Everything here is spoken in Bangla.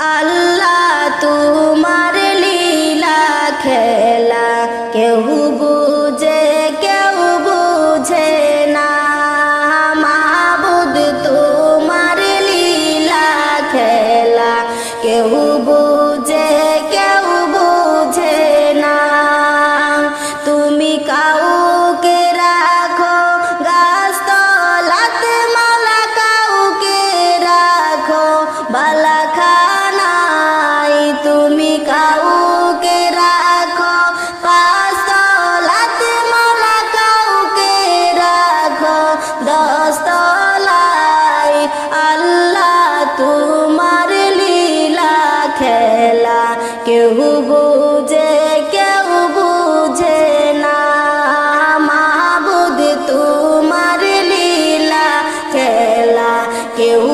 আল্লাহ তোমার লীলা খেলা, কেউ বুঝে কেউ বুঝে না। মাহবুদ তোমার লীলা খেলা, কেউ বুঝে কেউ বুঝে কেউ বুঝে না। মাহবুদ তোমার লীলা খেলা কেউ